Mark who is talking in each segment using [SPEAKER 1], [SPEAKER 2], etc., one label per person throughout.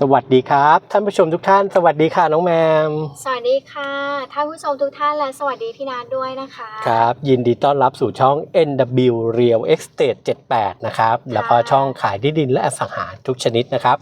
[SPEAKER 1] สวัสดีครับ ท่านผู้ชมทุกท่าน สวัสดีค่ะน้องแมม
[SPEAKER 2] สวัสดีค่ะท่านผู้ชมทุกท่านและสวัสดีพี่นัทด้วยนะคะ
[SPEAKER 1] ครับ ยินดีต้อนรับสู่ช่อง NW Real Estate 78 นะครับ แล้วก็ช่องขายที่ดินและอสังหาทุกชนิดนะครับ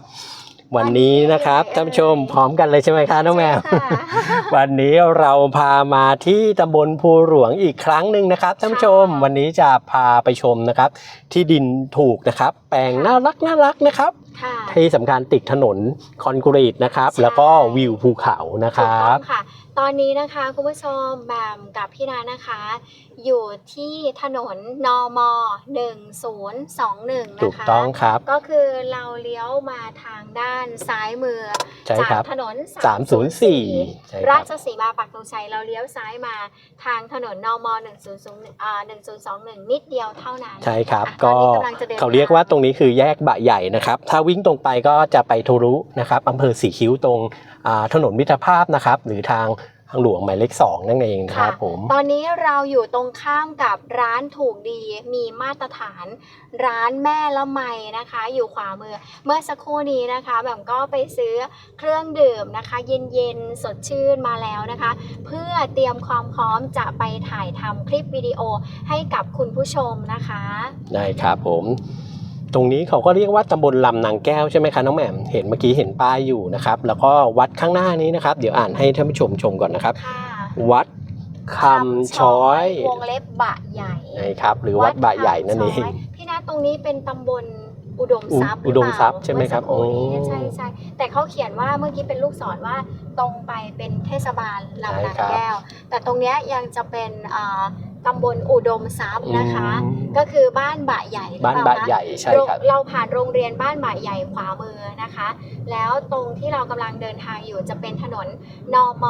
[SPEAKER 1] วันนี้นะครับท่านผู้ชมพร้อมกันเลยใช่ไหมคะน้องแมม
[SPEAKER 2] ใช่ค่ะ
[SPEAKER 1] วันนี้เราพามาที่ตำบลภูหลวงอีกครั้งหนึ่งนะครับท่านผู้ชม
[SPEAKER 2] ค่ะ
[SPEAKER 1] วันนี้จะพาไปชมนะครับ ที่ดินถูกนะครับ แปลงน่ารักน่ารักนะครับ
[SPEAKER 2] ค่ะ
[SPEAKER 1] ที่สำคัญติดถนนคอนกรีตนะครับ
[SPEAKER 2] ใช่
[SPEAKER 1] แล้วก็วิวภูเขานะค
[SPEAKER 2] ถูก
[SPEAKER 1] รั
[SPEAKER 2] ต้อบงค่ะ ตอนนี้นะคะคุณผู้ชมแบมกับพี่นัทนะคะ อยู่ที่ถนนนม1021
[SPEAKER 1] ถู
[SPEAKER 2] นะ
[SPEAKER 1] ก
[SPEAKER 2] คะ
[SPEAKER 1] ต้องครับ
[SPEAKER 2] ก็คือเราเลี้ยวมาทางด้านซ้ายมือ
[SPEAKER 1] ใช่
[SPEAKER 2] จาก
[SPEAKER 1] ครับ
[SPEAKER 2] ถนน
[SPEAKER 1] 304ใช่ค
[SPEAKER 2] รา
[SPEAKER 1] รับ
[SPEAKER 2] ชสีมาปักธงชัยเราเลี้ยวซ้ายมาทางถนนนม1001อ่า1021 นิดเดียวเท่านั้น
[SPEAKER 1] ใช่ครับ
[SPEAKER 2] อะ
[SPEAKER 1] ก็
[SPEAKER 2] ตอนนี้กำลังจะเดิน
[SPEAKER 1] เขาเรียกว่าตรงนี้คือแยกบะใหญ่นะครับ ถ้าวิ่งตรงไปก็จะไปทุรุนะครับอำเภอสีคิ้วตรงอ่าถนนมิตรภาพนะครับ หรือทางทางหลวงหมายเลขสองนั่นเองนะครับผม
[SPEAKER 2] ตอนนี้เราอยู่ตรงข้ามกับร้านถูกดีมีมาตรฐาน ร้านแม่ละไมนะคะ อยู่ขวามือ เมื่อสักครู่นี้นะคะแบบก็ไปซื้อเครื่องดื่มนะคะ เย็นๆสดชื่นมาแล้วนะคะ เพื่อเตรียมความพร้อมจะไปถ่ายทำคลิปวิดีโอให้กับคุณผู้ชมนะคะ
[SPEAKER 1] ได้ครับผม ตรงนี้เขาก็เรียกว่าตำบลลำนางแก้วใช่ไหมคะน้องแหม่มเห็นเมื่อกี้เห็นป้ายอยู่นะครับ แล้วก็วัดข้างหน้านี้นะครับ เดี๋ยวอ่านให้ท่านผู้ชมชมก่อนนะครับ
[SPEAKER 2] ค่ะ
[SPEAKER 1] วัดคำช้อย
[SPEAKER 2] วงเล็บบะใหญ่
[SPEAKER 1] นะครับหรือวัดบะใหญ่นั่นเอง
[SPEAKER 2] วัดคำช้ยพี่นัทตรงนี้เป็นตำบลอุดมทรัพย์
[SPEAKER 1] อุดมทรัพย์ใช่ไหมครับ
[SPEAKER 2] เอสักนี้
[SPEAKER 1] โอ้
[SPEAKER 2] ใช่ใช่แต่เขาเขียนว่าเมื่อกี้เป็นลูกศรว่าตรงไปเป็นเทศบาลลำนางแก้ว แต่ตรงเนี้ยยังจะเป็นอ่า ตำบลอุดมทรัพย์นะคะ
[SPEAKER 1] อืม
[SPEAKER 2] ก็คือบ้านบะใหญ่รือ
[SPEAKER 1] บ้าน
[SPEAKER 2] เป
[SPEAKER 1] บะ
[SPEAKER 2] ล่คะ
[SPEAKER 1] ใหญ่ใช่ครับ
[SPEAKER 2] เราผ่านโรงเรียนบ้านบะใหญ่ขวามือนะคะ แล้วตรงที่เรากำลังเดินทางอยู่จะเป็นถนนนม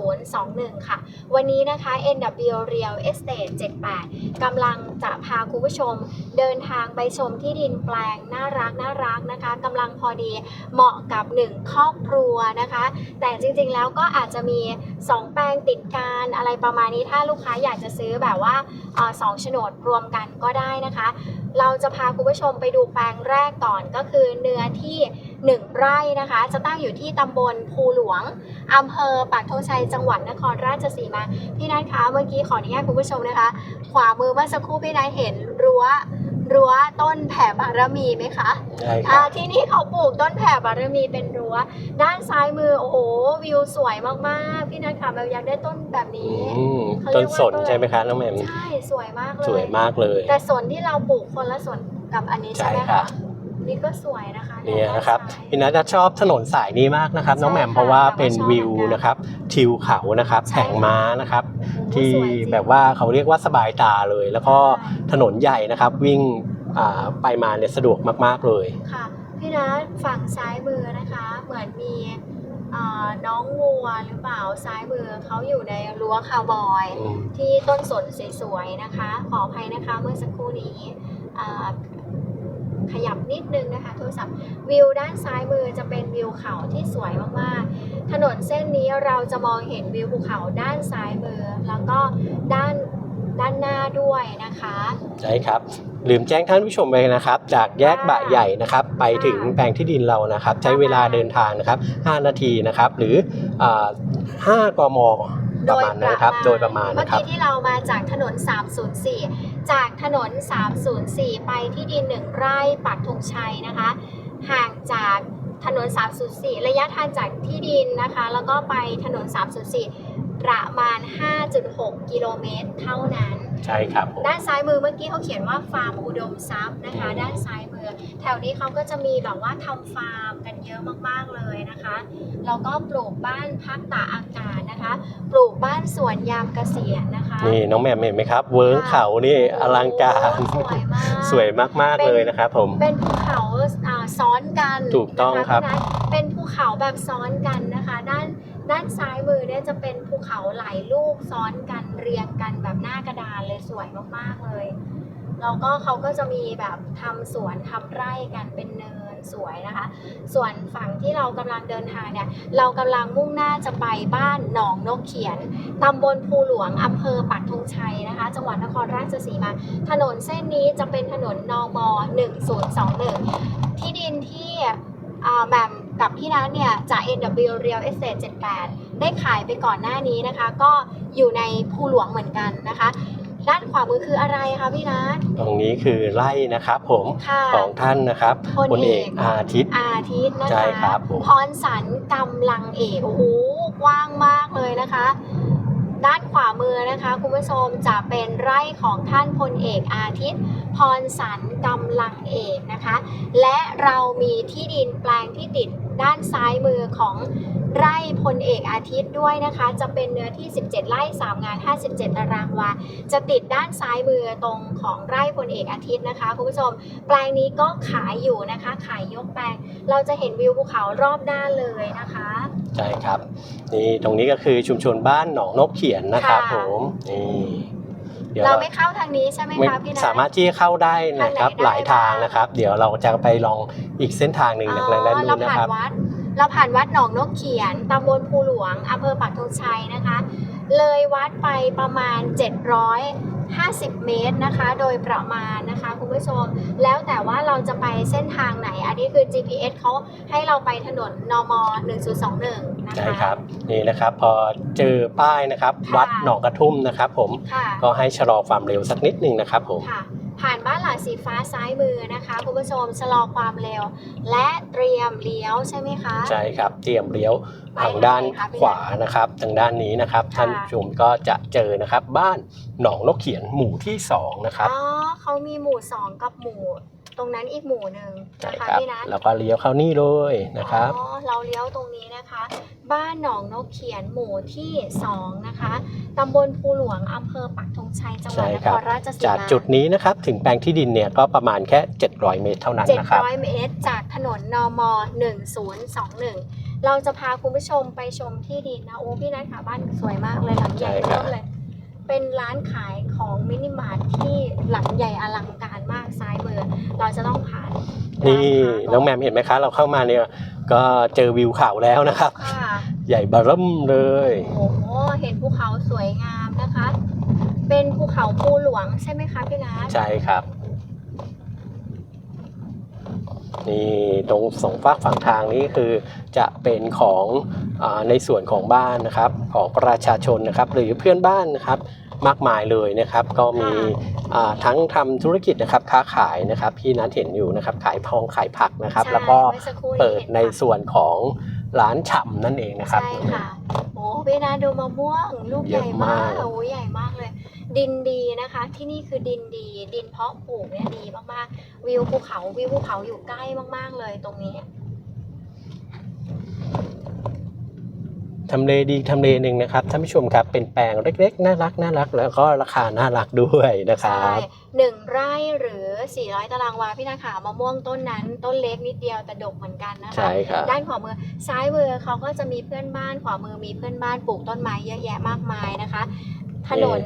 [SPEAKER 2] 1021 ค่ะ วันนี้นะคะ NW Real Estate 78กำลังจะพาคุณผู้ชมเดินทางไปชมที่ดินแปลงน่ารักน่ารักนะคะกำลังพอดีเหมาะกับหนึ่งครอบครัวนะคะ แต่จริงๆแล้วก็อาจจะมี 2 แปลงติดกันอะไรประมาณนี้ถ้าลูกค้าอยากจะซื้อแบบว่าสองโฉนดรวมกันก็ได้นะคะ เราจะพาคุณผู้ชมไปดูแปลงแรกก่อนก็คือเนื้อที่ 1 ไร่นะคะ จะตั้งอยู่ที่ตำบลภูหลวงอำเภอปากธงชัยจังหวัดนครราชสีมาพี่นัทคะเมื่อกี้ขออนุญาตคุณผู้ชมนะคะ ขวามือเมื่อสักครู่พี่นัทเห็นรั้ว รั้วต้นแผ่บารมีไหมคะ
[SPEAKER 1] ใช่ค
[SPEAKER 2] อ่า
[SPEAKER 1] รับ
[SPEAKER 2] ที่นี่เขาปลูกต้นแผ่บารมีเป็นรั้ว ด้านซ้ายมือโอ้โหวิวสวยมากๆ พี่นัทค่ะแบบอยากได้ต้นแบบนี้
[SPEAKER 1] อืม
[SPEAKER 2] เขาเรี
[SPEAKER 1] ต้
[SPEAKER 2] ย
[SPEAKER 1] น
[SPEAKER 2] กว่า
[SPEAKER 1] สน
[SPEAKER 2] ต้นอะไร
[SPEAKER 1] ใช่ไหมคะน้องแหม่ม
[SPEAKER 2] ใช่สวยมากเลย
[SPEAKER 1] สวยมากเลย
[SPEAKER 2] แต่สวนที่เราปลูกคนละสวนกับอันนี้ใช่ไหม
[SPEAKER 1] ใช่ค่ะ
[SPEAKER 2] คะ นี่ก็สวยนะคะ
[SPEAKER 1] เนี่ยนะครับ
[SPEAKER 2] ด้าซ้าย
[SPEAKER 1] พี่นัทจะชอบถนนสายนี้มากนะครับ
[SPEAKER 2] ใช่
[SPEAKER 1] น้องแหม่ม
[SPEAKER 2] ค่ะ
[SPEAKER 1] เพราะว่าเป็น
[SPEAKER 2] แบบว่าชอบ
[SPEAKER 1] วิว
[SPEAKER 2] เหมือนกัน
[SPEAKER 1] นะครับทิวเขานะครับ
[SPEAKER 2] ใช่
[SPEAKER 1] แผงม้านะครับ
[SPEAKER 2] โอ้โห
[SPEAKER 1] ที่
[SPEAKER 2] สวยจริง
[SPEAKER 1] แบบว่าเขาเรียกว่าสบายตาเลย แล้วก็
[SPEAKER 2] ใช่
[SPEAKER 1] ถนนใหญ่นะครับ วิ่งอ่าไปมาเนี่ยสะดวกมาก ๆเลย
[SPEAKER 2] ค่ะพี่นัทฝั่งซ้ายมือนะคะ เหมือนมีอ่าน้องวัวหรือเปล่าซ้ายมือเขาอยู่ในรั้วคาวบอย
[SPEAKER 1] อืม
[SPEAKER 2] ที่ต้นสนสวยๆนะคะ ขออภัยนะคะเมื่อสักครู่นี้อ่าขยับ นิดนึงนะคะโทรศัพท์ วิวด้านซ้ายมือจะเป็นวิวเขาที่สวยมากๆ ถนนเส้นนี้เราจะมองเห็นวิวภูเขาด้านซ้ายมือ แล้วก็ด้าน ด้านหน้าด้วยนะคะ
[SPEAKER 1] ใช่ครับลืมแจ้งท่านผู้ชมไปนะครับ จากแยกบะใหญ่นะครับ ไปถึงแปลงที่ดินเรานะครับ ใช้เวลาเดินทางนะครับ 5 นาทีนะครับ หรืออ่า5กมประมาณนั้นนะครับโดยประมาณ
[SPEAKER 2] เมื่อ
[SPEAKER 1] นะครับ
[SPEAKER 2] กี้ที่เรามาจากถนน 304 จากถนน 304 ไปที่ดิน1ไร่ปักธงชัยนะคะ ห่างจากถนน 304 ระยะทางจากที่ดินนะคะ แล้วก็ไปถนน 304 ประมาณ 5.6 กิโลเมตรเท่านั้น
[SPEAKER 1] ใช่ครับผม
[SPEAKER 2] ด้านซ้ายมือเมื่อกี้เขาเขียนว่าฟาร์มอุดมทรัพย์นะคะ
[SPEAKER 1] อืม
[SPEAKER 2] ด้านซ้ายมือ แถวนี้เขาก็จะมีแบบว่าทำฟาร์มกันเยอะมากๆเลยนะคะแล้วก็ปลูกบ้านพักตากอากาศนะคะ ปลูกบ้านสวนยามเกษียณนะคะ
[SPEAKER 1] นี่น้องแหม่มเห็นไหมครับ เวิร์กเขานี่อลังการ
[SPEAKER 2] โอ้สวยมาก
[SPEAKER 1] สวยมากๆเลยนะครับผม
[SPEAKER 2] เป็นภูเขาอ่า ซ้อนกัน
[SPEAKER 1] ถูกต้อง
[SPEAKER 2] นะครับพี่นัทเป็นภูเขาแบบซ้อนกันนะคะ ด้านด้านซ้ายมือเนี่ยจะเป็นภูเขาหลายลูกซ้อนกันเรียงกันแบบหน้ากระดานเลยสวยมากๆเลย แล้วก็เขาก็จะมีแบบทำสวนทำไร่กันเป็นเนินสวยนะคะ ส่วนฝั่งที่เรากำลังเดินทางเนี่ย เรากำลังมุ่งหน้าจะไปบ้านหนองนกเขียนตำบลภูหลวงอำเภอปักธงชัยนะคะ จังหวัดนครราชสีมา ถนนเส้นนี้จะเป็นถนนนม1021 ที่ดินที่แหม่มกับพี่นัทเนี่ยจาก NW Real Estate 78 ได้ขายไปก่อนหน้านี้นะคะ ก็อยู่ในภูหลวงเหมือนกันนะคะ ด้านขวามือคืออะไรคะพี่นัท
[SPEAKER 1] ตรงนี้คือไร่นะครับผม
[SPEAKER 2] ค่ะ
[SPEAKER 1] ของท่านนะครับ
[SPEAKER 2] พล
[SPEAKER 1] พลเอก
[SPEAKER 2] เอก
[SPEAKER 1] อาทิตย์
[SPEAKER 2] อาทิตย์นะคะ
[SPEAKER 1] ใช่ครับผม
[SPEAKER 2] พรสันกำลังเอกโอ้โหกว้างมากเลยนะคะ ด้านขวามือนะคะคุณผู้ชมจะเป็นไร่ของท่านพลเอกอาทิตย์ พรสันกำลังเอกนะคะ และเรามีที่ดินแปลงที่ติดด้านซ้ายมือของ ไร่พลเอกอาทิตย์ด้วยนะคะ จะเป็นเนื้อที่ 17 ไร่ 3 งาน 57 ตารางวา จะติดด้านซ้ายมือตรงของไร่พลเอกอาทิตย์นะคะคุณผู้ชม แปลงนี้ก็ขายอยู่นะคะ ขายยกแปลง เราจะเห็นวิวภูเขารอบด้านเลยนะคะ
[SPEAKER 1] ใช่ครับ นี่ตรงนี้ก็คือชุมชนบ้านหนองนกเขียนนะครับ
[SPEAKER 2] ค่ะ
[SPEAKER 1] ผมนี่เดี๋ยว
[SPEAKER 2] เรา
[SPEAKER 1] เรา
[SPEAKER 2] ไม่เข้าทางนี้ใช่ไหม
[SPEAKER 1] ไม่
[SPEAKER 2] คะพี่นัท
[SPEAKER 1] สามารถที่จะเข้าได้นะครับ
[SPEAKER 2] ทางไหนได้
[SPEAKER 1] หลายทาง
[SPEAKER 2] บ้าง
[SPEAKER 1] นะครับ เดี๋ยวเราจะไปลองอีกเส้นทางหนึ่ง
[SPEAKER 2] อ๋
[SPEAKER 1] ใน
[SPEAKER 2] อ
[SPEAKER 1] ด้าน
[SPEAKER 2] เรา
[SPEAKER 1] นู้นนะ
[SPEAKER 2] ผ่า
[SPEAKER 1] คนรับ
[SPEAKER 2] วัด เราผ่านวัดหนองนกเขียนตำบลภูหลวงอำเภอปักธงชัยนะคะ เลยวัดไปประมาณ 750 เมตรนะคะ โดยประมาณนะคะคุณผู้ชม แล้วแต่ว่าเราจะไปเส้นทางไหน อันนี้คือ GPS เขาให้เราไปถนนนม 1021 นะคะ
[SPEAKER 1] ใช่ครับนี่นะครับพอเจอป้ายนะครับ
[SPEAKER 2] ค่ะ
[SPEAKER 1] วัดหนองกระทุ่มนะครับผม
[SPEAKER 2] ค่ะ
[SPEAKER 1] ก็ให้ชะลอความเร็วสักนิดหนึ่งนะครับผม
[SPEAKER 2] ค่ะ ผ่านบ้านหลังสีฟ้าซ้ายมือนะคะคุณผู้ชมชะลอความเร็ว และเตรียมเลี้ยวใช่ไหมคะ
[SPEAKER 1] ใช่ครับ เตรียมเลี้ยว
[SPEAKER 2] ไป
[SPEAKER 1] ทางด้าน
[SPEAKER 2] ไหนคะพี่
[SPEAKER 1] ขวานะครับ ทางด้านนี้นะครับ
[SPEAKER 2] ค่ะ
[SPEAKER 1] ท่านผู้ชมก็จะเจอนะครับ บ้านหนองนกเขียนหมู่ที่สองนะครับ
[SPEAKER 2] อ๋อเขามีหมู่ 2 กับหมู่ ตรงนั้นอีกหมู่หนึ่ง
[SPEAKER 1] ใช่
[SPEAKER 2] นะคะ
[SPEAKER 1] ครับ
[SPEAKER 2] พี่นัท
[SPEAKER 1] แล้วก็เลี้ยวเข้านี่เลยนะครับ
[SPEAKER 2] อ๋อเราเลี้ยวตรงนี้นะคะ บ้านหนองนกเขียนหมู่ที่2นะคะตำบลภูหลวงอำเภอปักธงชัยจังหวัด
[SPEAKER 1] ใช่
[SPEAKER 2] น
[SPEAKER 1] ครั
[SPEAKER 2] ค
[SPEAKER 1] บ
[SPEAKER 2] รราชสี
[SPEAKER 1] จาก
[SPEAKER 2] มา
[SPEAKER 1] จุดนี้นะครับถึงแปลงที่ดินเนี่ยก็ประมาณแค่ 700 เมตรเท่านั้นนะครับ
[SPEAKER 2] 700 เมตร จากถนนนม 1021 เราจะพาคุณผู้ชมไปชมที่ดินนะโอ้พี่นัทค่ะบ้านสวยมากเลยหลังใหญ่
[SPEAKER 1] ใช่ครับ
[SPEAKER 2] เริ่มเลย เป็นร้านขายของมินิมาร์ทที่หลังใหญ่อลังการมากซ้ายมือ เราจะต้องผ่าน
[SPEAKER 1] นี่
[SPEAKER 2] ร้าค้า
[SPEAKER 1] น้องแหมมเห็นไหมคะ เราเข้ามาเนี่ย ก็เจอวิวเขาแล้วนะครับ
[SPEAKER 2] ค่ะ
[SPEAKER 1] ใหญ่บาร่มเลย
[SPEAKER 2] โอ้โหเห็นภูเขาสวยงามนะคะ เป็นภูเขาภูหลวงใช่ไหมคะพี่นัท
[SPEAKER 1] ใช่ครับ นี่ตรงสองฝากฝั่งทางนี้คือจะเป็นของอาในส่วนของบ้านนะครับ ของประชาชนนะครับ หรือเพื่อนบ้านนะครับมากมายเลยนะครับ ก็มีอ่าทั้งทำธุรกิจนะครับค้าขายนะครับพี่นัทเห็นอยู่นะครับขายทองขายผักนะครับ
[SPEAKER 2] ใช่
[SPEAKER 1] แล้วก็
[SPEAKER 2] มื่อสัครู่
[SPEAKER 1] เปิด
[SPEAKER 2] ห็
[SPEAKER 1] ใน
[SPEAKER 2] ค่ะ
[SPEAKER 1] ส่วนของร้านฉ่ำนั่นเองนะครับ
[SPEAKER 2] ใช่ค่ะโอ้พี่นัทดูมะม่วงลูกใหญ่
[SPEAKER 1] เยอะ
[SPEAKER 2] มามา
[SPEAKER 1] กก
[SPEAKER 2] โอ้ใหญ่มากเลย ดินดีนะคะ ที่นี่คือดินดี ดินเพาะปลูกเนี่ยดีมากๆ วิวภูเขาวิวภูเขาอยู่ใกล้มากๆเลยตรงนี้
[SPEAKER 1] ทำเลดีทำเลหนึ่งนะครับท่านผู้ชมครับเป็นแปลงเล็กๆ น่ารักน่ารัก แล้วก็ราคาน่ารักด้วยนะค
[SPEAKER 2] ใช่
[SPEAKER 1] รับ
[SPEAKER 2] หนึ่งไร่หรือ 400 ตารางวาพี่นาขามะม่วงต้นนั้น ต้นเล็กนิดเดียวแต่ดกเหมือนกันนะคะ
[SPEAKER 1] ใช่ครับ
[SPEAKER 2] ด้านขวามือซ้ายมือเขาก็จะมีเพื่อนบ้านขวามือมีเพื่อนบ้านปลูกต้นไม้เยอะแยะมากมายนะคะ ถนน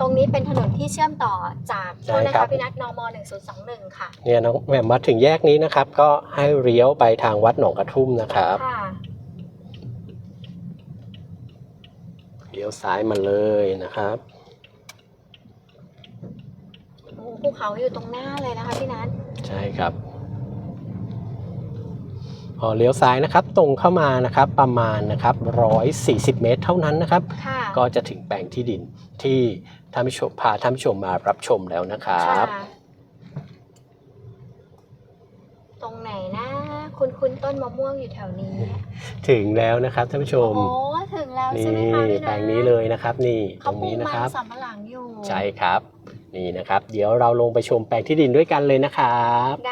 [SPEAKER 2] ตรงนี้เป็นถนนที่เชื่อมต่อจาก
[SPEAKER 1] ใช่
[SPEAKER 2] โทษนะ
[SPEAKER 1] ครั
[SPEAKER 2] คะ
[SPEAKER 1] บ
[SPEAKER 2] พี่นัทนม1021 ค่ะ
[SPEAKER 1] เนี่ยน้องแหม่มมาถึงแยกนี้นะครับ ก็ให้เลี้ยวไปทางวัดหนองกระทุ่มนะครับ
[SPEAKER 2] ค่ะ
[SPEAKER 1] เลี้ยวซ้ายมาเลยนะครับ
[SPEAKER 2] โอ้ภูเขาอยู่ตรงหน้าเลยนะคะพี่นัท
[SPEAKER 1] ใช่ครับ พอเลี้ยวซ้ายนะครับ ตรงเข้ามานะครับประมาณนะครับ140 เมตรเท่านั้นนะครับ
[SPEAKER 2] ค่ะ
[SPEAKER 1] ก็จะถึงแปลงที่ดินที่ท่านผู้ชมพาท่านผู้ชมมารับชมแล้วนะครับ
[SPEAKER 2] ค่ะตรงไหนนะ คุณคุณต้นมะม่วงอยู่แถวนี้
[SPEAKER 1] ถึงแล้วนะครับท่านผู้ชม
[SPEAKER 2] โอ้ถึงแล้ว
[SPEAKER 1] นี่
[SPEAKER 2] ใช่ไหมคะพี่นัท
[SPEAKER 1] แปลงนี้เลยนะครับนี่ต
[SPEAKER 2] เขา
[SPEAKER 1] รง
[SPEAKER 2] ปลู
[SPEAKER 1] นี้
[SPEAKER 2] ก
[SPEAKER 1] นะ
[SPEAKER 2] มั
[SPEAKER 1] ครับ
[SPEAKER 2] สำปะหลังอยู่
[SPEAKER 1] ใช่ครับ นี่นะครับ เดี๋ยวเราลงไปชมแปลงที่ดินด้วยกันเลยนะครับ
[SPEAKER 2] ได้